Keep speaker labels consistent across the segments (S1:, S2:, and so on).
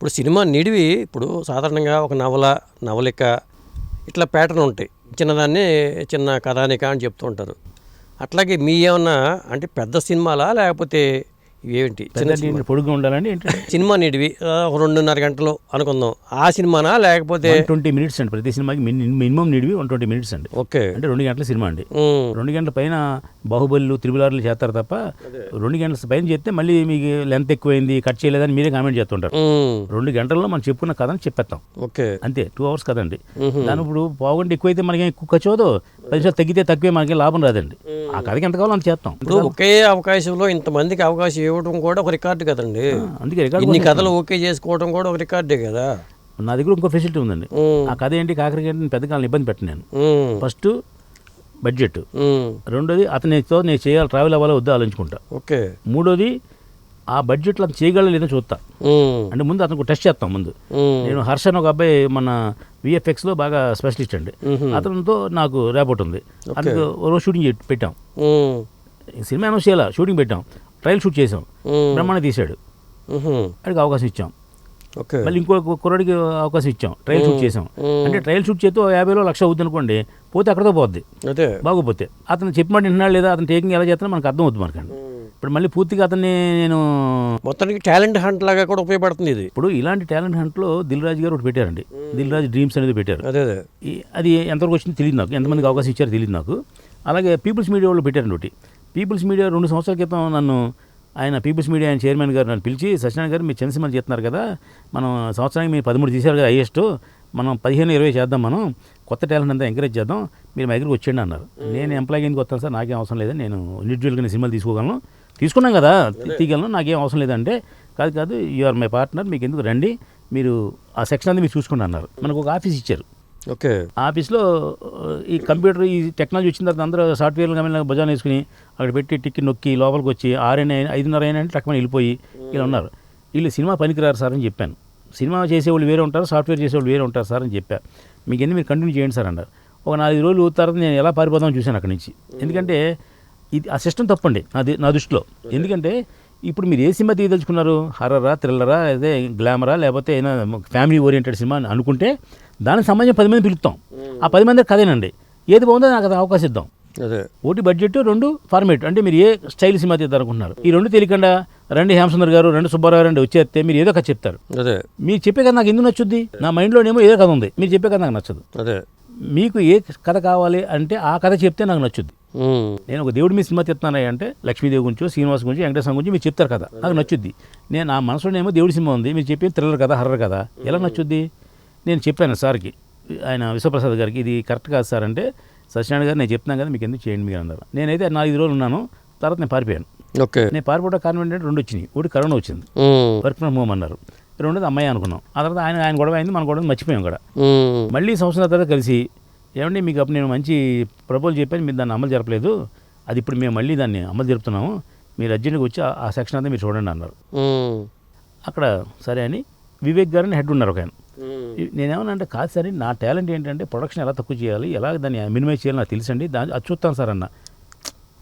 S1: ఇప్పుడు సినిమా నిడివి ఇప్పుడు సాధారణంగా ఒక నవల నవలిక ఇట్లా ప్యాటర్న్ ఉంటాయి. చిన్నదాన్ని చిన్న కథానిక అని చెప్తూ ఉంటారు. అట్లాగే మీ ఏమన్నా అంటే పెద్ద సినిమాలా లేకపోతే ఏంటి చిన్న
S2: ఏంటి, పొడుగ్గా ఉండాలండి ఏంటంటే?
S1: సినిమా నిడివి ఆ, ఒక రెండున్నర గంటలు అనుకుందాం. ఆ సినిమానా లేకపోతే
S2: ట్వంటీ మినిట్స్ అండి ప్రతి సినిమాకి మినిమం నిడివి వన్ ట్వంటీ మినిట్స్ అండి.
S1: ఓకే.
S2: అంటే రెండు గంటల సినిమా అండి. రెండు గంటల పైన బాహుబలిలు త్రిబులార్లు చేస్తారు తప్ప రెండు గంటల పైన చేస్తే మళ్ళీ మీకు లెంత్ ఎక్కువైంది కట్ చేయలేదని మీరే కామెంట్ చేస్తుంటారు. రెండు గంటల్లో మనం చెప్పుకున్న కథని చెప్పేస్తాం.
S1: ఓకే.
S2: అంతే టూ అవర్స్ కదండి. దాని ఇప్పుడు పావుగంట ఎక్కువైతే మనకి ఎక్కువ ఖర్చు అవ్వదు పది తగ్గితే తక్కువే మనకి లాభం రాదండి. ఆ కథకి ఎంత కావాలో అంత చేస్తాం.
S1: ఇప్పుడు ఒకే అవకాశంలో ఇంతమందికి అవకాశం ఇవ్వడం కూడా ఒక రికార్డు కదండి.
S2: అందుకే రికార్డ్
S1: ఇన్ని కథలు ఓకే చేసుకోవడం కూడా ఒక రికార్డే కదా.
S2: నా దగ్గర ఇంకో ఫెసిలిటీ ఉందండి. ఆ కథ ఏంటి కాకరికి నేను పెద్ద కాలం ఇబ్బంది పెట్టను నేను. ఫస్ట్ బడ్జెట్ రెండోది అతనితో నేను చేయాలి ట్రావెల్ అవ్వాలో వద్దా ఆలోచించుకుంటా.
S1: ఓకే.
S2: మూడోది ఆ బడ్జెట్లో అతను చేయగలరా లేదో చూస్తా. అంటే ముందు అతనికి టెస్ట్ చేస్తాం ముందు. నేను హర్ష అని ఒక అబ్బాయి మన విఎఫ్ఎక్స్లో బాగా స్పెషలిస్ట్ అండి. అతనితో నాకు రేపటి ఉంది. అందుకు ఓ రోజు షూటింగ్ పెట్టాం. సినిమా అనౌన్స్ చేయాల? షూటింగ్ పెట్టాం. ట్రయల్ షూట్ చేసాం బ్రహ్మాండ తీశాడు. వాడికి అవకాశం ఇచ్చాం. మళ్ళీ ఇంకో కుర్రాడికి అవకాశం ఇచ్చాం. ట్రయల్ షూట్ చేసాం అంటే ట్రయల్ షూట్ చేస్తే యాభైలో లక్ష అవుద్ది అనుకోండి పోతే అక్కడతో పోద్ది. బాగోపోతే. అతను చెప్పినట్టు వింటున్నాడు లేదా అతను టేకింగ్ ఎలా చేస్తున్నా మనకు అర్థం అవుతుంది మనకండి ఇప్పుడు మళ్ళీ పూర్తిగా అతన్ని నేను
S1: మొత్తానికి టాలెంట్ హంట్ లాగా కూడా ఉపయోగపడుతుంది ఇది.
S2: ఇప్పుడు ఇలాంటి టాలెంట్ హంట్లో దిల్ రాజు గారు ఒకటి పెట్టారండి. దిల్ రాజు డ్రీమ్స్ అనేది పెట్టారు.
S1: అది
S2: ఎంతవరకు వచ్చిందో తెలియదు నాకు. ఎంతమందికి అవకాశం ఇచ్చారో తెలియదు నాకు. అలాగే పీపుల్స్ మీడియా వాళ్ళు పెట్టారండి ఒకటి. పీపుల్స్ మీడియా రెండు సంవత్సరాల క్రితం నన్ను ఆయన పీపుల్స్ మీడియా ఆయన చైర్మన్ గారు నన్ను పిలిచి సత్యనారాయణ గారు మీరు చిన్న సినిమాలు చేస్తున్నారు కదా మనం సంవత్సరానికి మీరు పదమూడు తీశారు కదా హైయెస్ట్ మనం పదిహేను ఇరవై చేద్దాం మనం కొత్త టాలెంట్ అంతా ఎంకరేజ్ చేద్దాం మీరు మా దగ్గరికి వచ్చేయండి అన్నారు. నేను ఎంప్లాయ్ ఎందుకు వస్తాను సార్ నాకేం అవసరం లేదు నేను ఇండివిజువల్గా నేను సినిమాలు తీసుకోగలను. తీసుకున్నాం కదా తీయగలను నాకేం అవసరం లేదంటే కాదు కాదు యు ఆర్ మై పార్ట్నర్ మీకు ఎందుకు రండి మీరు ఆ సెక్షన్ అంతా మీరు చూసుకోండి అన్నారు. మనకు ఒక ఆఫీస్ ఇచ్చారు.
S1: ఓకే.
S2: ఆఫీస్లో ఈ కంప్యూటర్ ఈ టెక్నాలజీ వచ్చిన తర్వాత అందరూ సాఫ్ట్వేర్లు కానీ భుజాన్ని వేసుకుని అక్కడ పెట్టి టిక్కి నొక్కి లోపలికి వచ్చి ఆరైన ఐదున్నర అయినా అంటే టక్కుమని వెళ్ళిపోయి ఇలా ఉన్నారు. వీళ్ళు సినిమా పనికిరారు సార్ అని చెప్పాను. సినిమా చేసేవాళ్ళు వేరే ఉంటారు సాఫ్ట్వేర్ చేసేవాళ్ళు వేరే ఉంటారు సార్ అని చెప్పాను మీకు ఎన్ని మీరు కంటిన్యూ చేయండి సార్ అన్నారు. ఒక నాలుగు రోజులు తర్వాత నేను ఎలా పారిపోదామని చూశాను అక్కడి నుంచి. ఎందుకంటే ఇది ఆ సిస్టమ్ తప్పండి నా నా దృష్టిలో. ఎందుకంటే ఇప్పుడు మీరు ఏ సినిమా తీయదలుచుకున్నారు? హర్రరా థ్రిల్లరా అదే గ్లామరా లేకపోతే ఏదైనా ఫ్యామిలీ ఓరియంటెడ్ సినిమా అని అనుకుంటే దానికి సంబంధించిన పది మంది పిలుస్తాం. ఆ పది మంది కదేనండి ఏది బాగుందో నాకు అది అవకాశం ఇద్దాం.
S1: అదే.
S2: ఒకటి బడ్జెట్ రెండు ఫార్మేట్ అంటే మీరు ఏ స్టైల్ సినిమా తీద్దాం అనుకుంటున్నారు? ఈ రెండు తెలియకుండా రండి హేమసుందర్ గారు రెండు సుబ్బారావు రండి వచ్చేస్తే మీరు ఏదో కథ చెప్తారు.
S1: అదే.
S2: మీరు చెప్పే కథ నాకు ఎందుకు నచ్చుద్ది? నా మైండ్లోనేమో ఏదో కథ ఉంది. మీరు చెప్పే కథ నాకు నచ్చదు.
S1: అదే.
S2: మీకు ఏ కథ కావాలి అంటే ఆ కథ చెప్తే నాకు నచ్చుద్ది. నేను ఒక దేవుడి మీ సినిమా తీస్తున్నాను అంటే లక్ష్మీదేవి గురించి శ్రీనివాస్ గురించి వెంకటేశ్వర గురించి మీరు చెప్తారు కదా. నాకు నచ్చుద్ది. నేను నా మనసులోనేమో దేవుడి సినిమా ఉంది. మీరు చెప్పేది థ్రిల్లర్ కదా హర్రర్ కదా ఎలా నచ్చుద్ది? నేను చెప్పాను సార్కి ఆయన విశ్వప్రసాద్ గారికి ఇది కరెక్ట్ కాదు సార్ అంటే సత్యనారాయణ గారు నేను చెప్తున్నాను కదా మీకు ఎందుకు చేయండి మీరు అన్నారు. నేనైతే నాలుగు రోజులు ఉన్నాను తర్వాత నేను పారిపోయాను.
S1: ఓకే.
S2: నేను పారిపోవడం కారణం ఏంటంటే రెండు వచ్చినాయి. ఒకటి కరోనా వచ్చింది. వర్క్ ఫ్రమ్ హోమ్ అన్నారు. రెండోది అమ్మాయి అనుకున్నాం. ఆ తర్వాత ఆయన ఆయన గొడవ అయింది మన గొడవ మర్చిపోయాం కూడా. మళ్ళీ సంవత్సరం తర్వాత కలిసి ఏమండి మీకు అప్పుడు నేను మంచి ప్రపోజల్ చెప్పాను మీరు దాన్ని అమలు జరపలేదు. అది ఇప్పుడు మేము మళ్ళీ దాన్ని అమలు జరుపుతున్నాము. మీరు అర్జెంట్గా వచ్చి ఆ- సెక్షన్ అంతా మీరు చూడండి అన్నారు. అక్కడ సరే అని వివేక్ గారిని హెడ్ ఉన్నారు ఒక ఆయన. అంటే కాదు సరే నా టాలెంట్ ఏంటంటే ప్రొడక్షన్ ఎలా తక్కువ చేయాలి ఎలా దాన్ని మినిమైజ్ చేయాలి నాకు తెలుసండి దాని అది చూస్తాను సార్ అన్న.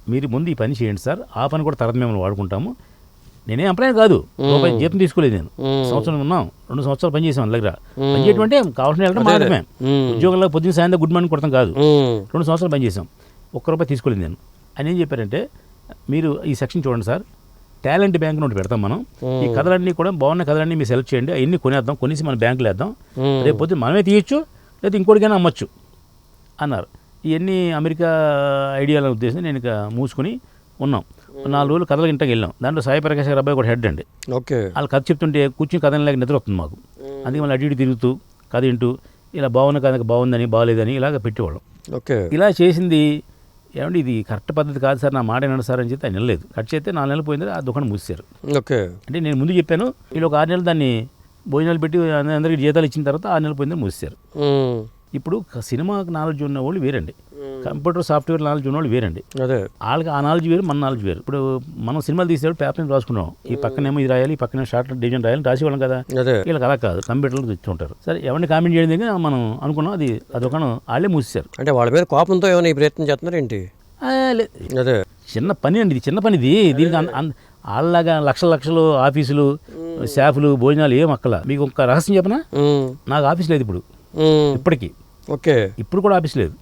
S2: మీరు ముందు ఈ పని చేయండి సార్ ఆ పని కూడా తర్వాత మేము వాడుకుంటాము. నేనే ఎంప్లాయ్ కాదు రూపాయి జీతం తీసుకోలేదు నేను. సంవత్సరం ఉన్నాం రెండు సంవత్సరాలు పని చేసాం వాళ్ళ దగ్గర పని చేయడం అంటే కావాల్సిన వెళ్ళడం
S1: ఉమ్,
S2: ఉద్యోగంలో పొద్దున్న సాయంత్రం గుడ్ మార్నింగ్ కొడతాం కాదు. రెండు సంవత్సరాలు పని చేసాం ఒక్క రూపాయి తీసుకోలేదు నేను. ఆయన ఏం చెప్పారంటే మీరు ఈ సెక్షన్ చూడండి సార్ టాలెంట్ బ్యాంక్ ఒకటి పెడతాం మనం. ఈ కథలన్నీ కూడా బాగున్న కథలన్నీ మీరు సెలెక్ట్ చేయండి. అవన్నీ కొనేద్దాం. కొనేసి మన బ్యాంకులో వేద్దాం. రేపు మనమే తీయచ్చు. లేదా ఇంకోటికైనా అమ్మచ్చు అన్నారు. ఇవన్నీ అమెరికా ఐడియాల ఉద్దేశం నేను ఇక మూసుకొని ఉన్నాం. నాలుగు రోజులు కథల ఇంటికి వెళ్ళాం. దాంట్లో సాయి ప్రకాష్ గారు అబ్బాయి కూడా హెడ్ అండి.
S1: ఓకే.
S2: వాళ్ళు కథ చెప్తుంటే కూర్చుని కథ లేక నిద్ర వస్తుంది మాకు. అందుకే మళ్ళీ అటు ఇటు తిరుగుతూ కథ వింటూ ఇలా బాగున్న కథ బాగుందని బాగాలేదని ఇలాగ పెట్టేవాళ్ళం.
S1: ఓకే.
S2: ఇలా చేసింది ఏమంటే ఇది కరెక్ట్ పద్ధతి కాదు సార్ నా మాట వినండి సార్ అని చెప్తే ఆయన వినలేదు. కట్ చేస్తే నాలుగు నెలలు పోయింది ఆ దుకాణం మూసేశారు.
S1: ఓకే.
S2: అంటే నేను ముందు చెప్పాను వీళ్ళు ఒక ఆరు నెలలు దాన్ని భోజనాలు పెట్టి అందరికీ జీతాలు ఇచ్చిన తర్వాత ఆరు నెలలు పోయిందని మూసేశారు. ఇప్పుడు సినిమా నాలెడ్జ్ ఉన్న వాళ్ళు వేరండి. కంప్యూటర్ సాఫ్ట్వేర్ నాలెడ్జ్ ఉన్న వాళ్ళు వేరండి.
S1: అదే.
S2: వాళ్ళకి ఆ నాలెడ్జ్ వేరు మన నాలెడ్జ్ వేరు. ఇప్పుడు మనం సినిమాలు తీసేటప్పుడు పేపర్ మీద రాసుకున్నాం. ఈ పక్కనేమో ఇది రాయాలి ఈ పక్కన షార్ట్ డిజైన్ రాయాలి రాసేవాళ్ళం కదా.
S1: అదే.
S2: వీళ్ళకి అలా కాదు కంప్యూటర్లో తెచ్చుంటారు సరే ఎవరిని కామెంట్ చేయడం దగ్గర మనం అనుకున్నాం అది అదొకను వాళ్ళే మూసేశారు.
S1: అంటే వాళ్ళ మీద కోపంతో ఏమైనా ఈ ప్రయత్నం చేస్తున్నారు ఏంటి? అదే.
S2: చిన్న పని అండి ఇది చిన్న పని ఇది. దీనికి వాళ్ళలాగా లక్షల లక్షలు ఆఫీసులు స్టాఫ్లు భోజనాలు ఏం అక్కల. మీకు ఒక రహస్యం చెప్పనా? నాకు ఆఫీస్ లేదు ఇప్పుడు. ఇప్పటికీ.
S1: ఓకే.
S2: ఇప్పుడు కూడా ఆఫీస్ లేదు.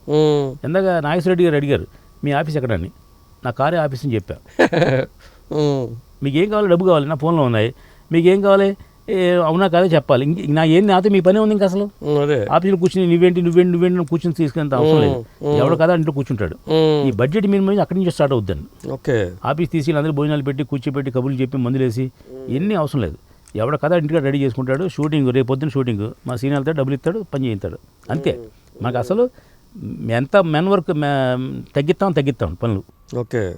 S2: ఇందాక నాగేశ్వరరెడ్డి గారు అడిగారు మీ ఆఫీస్ ఎక్కడని నా కారే ఆఫీస్ అని చెప్పా. మీకు ఏం కావాలి? డబ్బు కావాలి? నా ఫోన్లో ఉన్నాయి. మీకు ఏం కావాలి అవునా కాదో చెప్పాలి. ఇంక నా ఏం నాతో మీ పని ఉంది ఇంకా అసలు? ఆఫీస్లో కూర్చుని నువ్వేంటి నువ్వేంటి నువ్వేంటి కూర్చుని తీసుకునేంత అవసరం లేదు. ఎవడు కదా ఇంట్లో కూర్చుంటాడు. ఈ బడ్జెట్ మినిమం అక్కడి నుంచి స్టార్ట్ అవుద్దండి.
S1: ఓకే.
S2: ఆఫీస్ తీసి అందరూ భోజనాలు పెట్టి కూర్చోబెట్టి కబుర్లు చెప్పి మందులేసి ఎన్ని అవసరం లేదు. ఎవడ కథ ఇంటికి రెడీ చేసుకుంటాడు షూటింగ్ రేపు పొద్దున్న షూటింగ్. మా సీనియర్ వెళ్తాడు డబ్బులు ఇస్తాడు పని చేయిస్తాడు. అంతే. మనకు అసలు ఎంత మెన్ వర్క్ తగ్గిస్తాం తగ్గిస్తాం పనులు.
S1: ఓకే.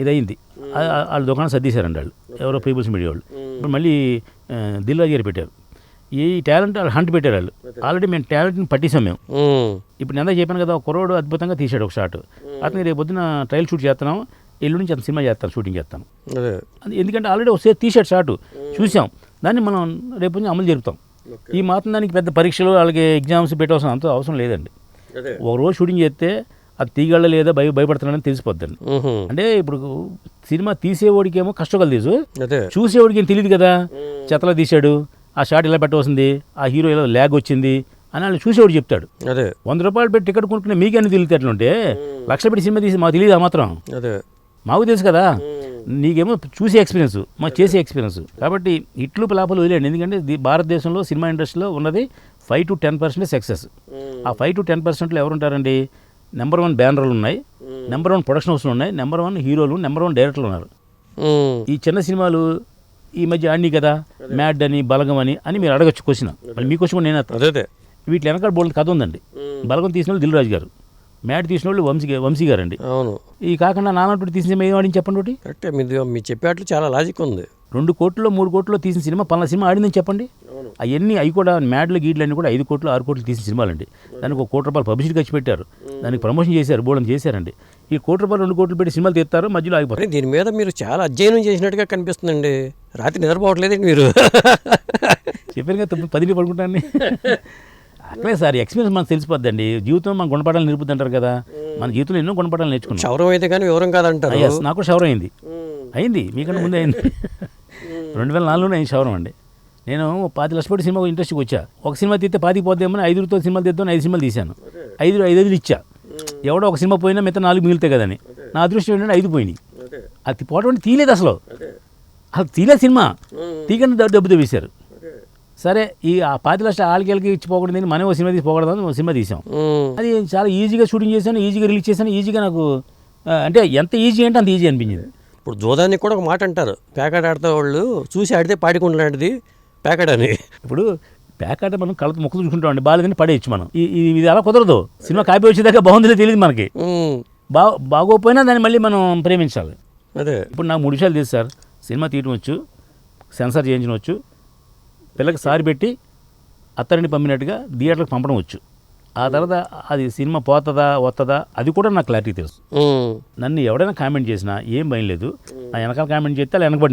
S2: ఇది అయింది ఆ- ఆ- వాళ్ళ దుకాణం సర్దీశారండి వాళ్ళు. ఎవరో పీపుల్స్ మీడియా వాళ్ళు. ఇప్పుడు మళ్ళీ దిల్రాజు గారు పెట్టారు. ఈ టాలెంట్ వాళ్ళు హంట్ పెట్టారు వాళ్ళు. ఆల్రెడీ మేము టాలెంట్ని పట్టిస్తాం మేము. ఇప్పుడు నేను చెప్పాను కదా ఒక కుర్రోడు అద్భుతంగా తీశాడు ఒక షాట్. అతనికి రేపు పొద్దున ట్రయల్ షూట్ చేస్తున్నాం ఎల్లుండి నుంచి అంత సినిమా చేస్తాను షూటింగ్ చేస్తాను ఎందుకంటే ఆల్రెడీ ఒకసారి తీసాడు షాట్. చూసాం. దాన్ని మనం రేపు నుంచి అమలు జరుపుతాం. ఈ మాత్రం దానికి పెద్ద పరీక్షలు వాళ్ళకి ఎగ్జామ్స్ పెట్టవలసిన అంత అవసరం లేదండి. ఒక రోజు షూటింగ్ చేస్తే అది తీగళ్ళ లేదా భయ భయపడుతున్నాడని తెలిసిపోద్దండి. అంటే ఇప్పుడు సినిమా తీసేవాడికేమో కష్టకాలు
S1: అదే.
S2: చూసేవాడికి ఏం తెలియదు కదా. చెత్తలో తీశాడు ఆ షాట్ ఇలా పెట్టవలసింది ఆ హీరో ఇలా ల్యాగ్ వచ్చింది అని వాళ్ళు చూసేవాడు చెప్తాడు.
S1: అదే.
S2: వంద రూపాయలు పెట్టి టికెట్ కొనుక్కునే మీకు అన్ని తెలియటట్లుంటే లక్ష పెట్టి సినిమా తీసి మాకు తెలియదు ఆ మాత్రం?
S1: అదే.
S2: మాకు తెలుసు కదా. నీకేమో చూసే ఎక్స్పీరియన్స్ మాకు చేసే ఎక్స్పీరియన్స్ కాబట్టి ఇట్లు లాభాలు వదిలేండి ఎందుకంటే భారతదేశంలో సినిమా ఇండస్ట్రీలో ఉన్నది five to ten percent success ఆ ఫైవ్ టు టెన్ పర్సెంట్లో ఎవరు ఉంటారండి నెంబర్ వన్ బ్యానర్లు ఉన్నాయి. నెంబర్ వన్ ప్రొడక్షన్ హౌస్లు ఉన్నాయి. నెంబర్ వన్ హీరోలు నెంబర్ వన్ డైరెక్టర్లు ఉన్నారు.
S1: ఉమ్,
S2: ఈ చిన్న సినిమాలు ఈ మధ్య ఆడిని కదా? మ్యాడ్ అని బలగం అని అని మీరు అడగచ్చు క్వశ్చన్. మీ క్వశ్చన్ నేను వీటి వెనకాల బోల్డ్ కథ ఉందండి. బలగం తీసిన వాళ్ళు దిల్ రాజు గారు. మ్యాడ్ తీసిన వాళ్ళు వంశీ వంశీ గారు అండి
S1: అవును.
S2: ఈ కాకుండా నాన్నటువంటి తీసిన సినిమా ఏం ఆడింది చెప్పండి ఒకటి?
S1: కరెక్టే మీది మీ చెప్పేట్లు చాలా లాజిక్ ఉంది.
S2: రెండు కోట్లు మూడు కోట్లు తీసిన సినిమా పలానా సినిమా ఆడిందని చెప్పండి. అవన్నీ అవి కూడా మ్యాడ్లు గీడ్లు అన్నీ కూడా ఐదు కోట్లు ఆరు కోట్లు తీసిన సినిమాలండి. దానికి ఒక కోటి రూపాయలు పబ్లిసిటీ ఖర్చు పెట్టారు. దానికి ప్రమోషన్ చేశారు బోళం చేశారండి. ఈ కోటి రూపాయలు రెండు కోట్లు పెట్టి సినిమాలు తీస్తారు మధ్యలో ఆగిపోతారు
S1: దీని మీద మీరు చాలా అధ్యయనం చేసినట్టుగా కనిపిస్తుందండి. రాత్రి నిద్రపోవట్లేదండి మీరు.
S2: చెప్పాను కదా పదిని పడుకుంటాను అట్లే సార్ ఎక్స్పీరియన్స్ మనకు తెలిసిపోద్దండి. జీవితం మన గుణపడాలని నేర్పుతుంటారు కదా. మన జీవితంలో ఎన్నో గుణపడాలు నేర్చుకున్నాం.
S1: క్షౌరం అయితే కానీ వివరం కాదంటారు.
S2: ఎస్ నాకు షవర్ అయింది. అయింది మీకంటే ముందే అయింది. రెండు వేల నాలుగులోనే అయింది షవరం అండి. నేను పాతి లక్ష పెట్టి సినిమా ఇంట్రెస్ట్కి వచ్చా. ఒక సినిమా తీస్తే పాతికి పోద్దామని ఐదుగురితో సినిమాలు తీద్దామని ఐదు సినిమాలు తీశాను. ఐదు ఐదు ఐదులు ఇచ్చా. ఎవడో ఒక సినిమా పోయినా మిగతా నాలుగు మిగులుతాయి కదని. నా అదృష్టం ఏంటంటే ఐదు పోయినాయి. అది. పోవడం తీయలేదు అసలు. అసలు తీయలేదు సినిమా. తీయకుండా డబ్బు డబ్బు తెప్పిస్తారు సరే ఈ ఆ పాతి లక్ష ఆళ్ళకి ఇచ్చి పోకూడదని మనం ఒక సినిమా తీసి పోకూడదని ఒక సినిమా తీసాం. అది చాలా ఈజీగా షూటింగ్ చేశాను ఈజీగా రిలీజ్ చేశాను ఈజీగా నాకు అంటే ఎంత ఈజీ అంటే అంత ఈజీ అనిపించింది.
S1: ఇప్పుడు జోదానికి కూడా ఒక మాట అంటారు. ప్యాకెట్ ఆడితే వాళ్ళు చూసి ఆడితే పాడికుంటులాంటిది ప్యాకెట్ అని.
S2: ఇప్పుడు ప్యాకెట్ మనం కళ్ళతో ముక్కలు చూసుకుంటామండి బాగాలేదని పడేయచ్చు మనం. ఇది అలా కుదరదు. సినిమా కాపీ వచ్చేదాకా బాగుందో తెలియదు మనకి. బా బాగోపోయినా దాన్ని మళ్ళీ మనం ప్రేమించాలి.
S1: అదే.
S2: ఇప్పుడు నాకు మూడు విషయాలు తెలుసు సార్. సినిమా తీయడం వచ్చు సెన్సార్ చేయించవచ్చు పిల్లకి సారి పెట్టి అత్తరిని పంపినట్టుగా థియేటర్కి పంపడం వచ్చు. ఆ తర్వాత అది సినిమా పోతుందా వస్తుందా అది కూడా నాకు క్లారిటీ తెలుసు. నన్ను ఎవడైనా కామెంట్ చేసినా ఏం భయం లేదు. నా వెనకాల కామెంట్ చేస్తే అలా వెనకబడిన